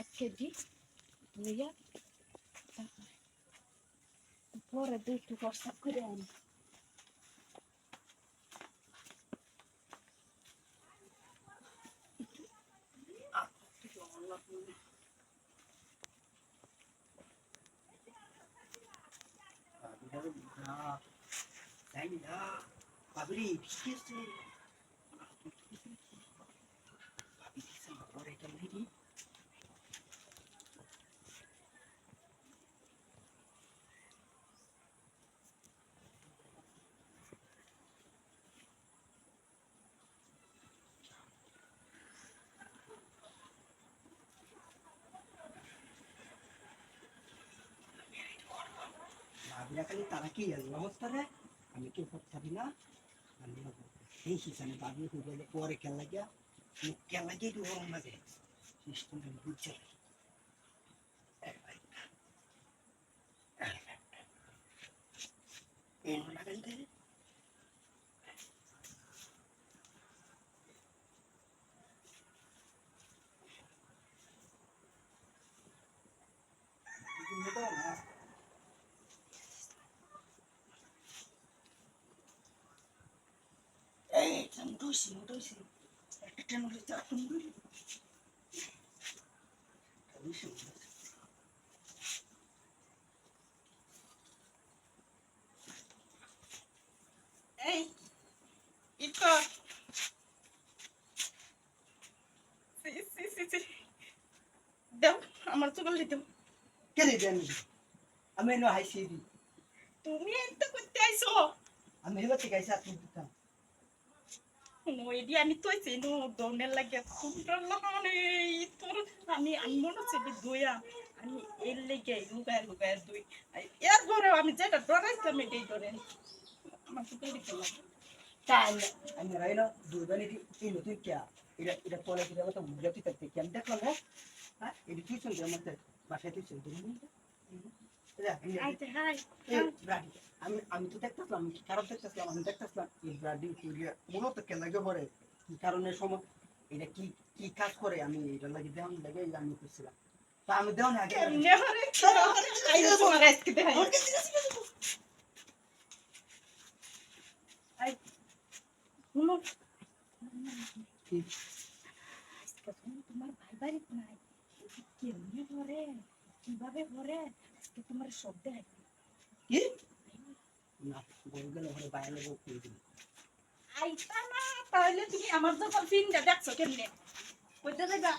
А тоді ну я порадив ту вашу крем. Да, да, да, да, да, да, да, ভাবিরা খালি তারা কি অবস্থা রে, আমি কেউ ভাবি না? আমি সেই হিসাবে ভাবি হয়ে গেলে পরে খেলা মুখ খেলা লাগিয়ে একটু গরম লাগে। বুঝছে লাগাইতে না এই মুঠোইছি মুঠোইছি একটা এই echo C C C C দেও আমার কে রে জানি আমি এনে হাইছি তুমি এত করতে আইছো আমি থেকে আইসা তুমি দিতাম নইডি আমি তোইছি নো দৌড়ের লাগে সুন্দর লাগানে তোর, আমি আমি মনে হচ্ছে দইয়া, আমি এর লেগে লুগায় লুগায় দই। এর পরে আমি যেটা ডরাইছিলাম এটাই ডরে আমার চুগল দিতে লাগে। তাই আমি রাইলো দুই বানি এই নতুন কে? এটা এটা পরে কি কথা বুঝতে তুই থাকতে কেন দেখলাম হ্যাঁ? হ্যাঁ? এটা তুই চল আমার বাসায় তুই চল আইতে হাই আমি আমি তো দেখতেছিলাম কি খারাপ দেখতেছিলাম আমি দেখতেছিলাম এই ব্রাডি কুরিয়া মূলত কে লাগে পরে কি কারণে সময় এটা কি কি কাজ করে আমি এটা লাগে দেওয়ান লাগে আমি করছিলাম। তা আমি দেওয়ান আগে কেমনে হরে আইছো তোমার আজকে দেখাই শুনো কি- আজকে তো তোমার ভাই বাড়িতে নাই। এটি কেমনে কীভাবে ভরে আজকে তোমার সব দেখাই কি না বল গেল ঘরে বাইরে লোক করে দিল আইতা না তাহলে তুমি আমার যখন ফিনটা দেখছ কেমনে কইতে যাইবা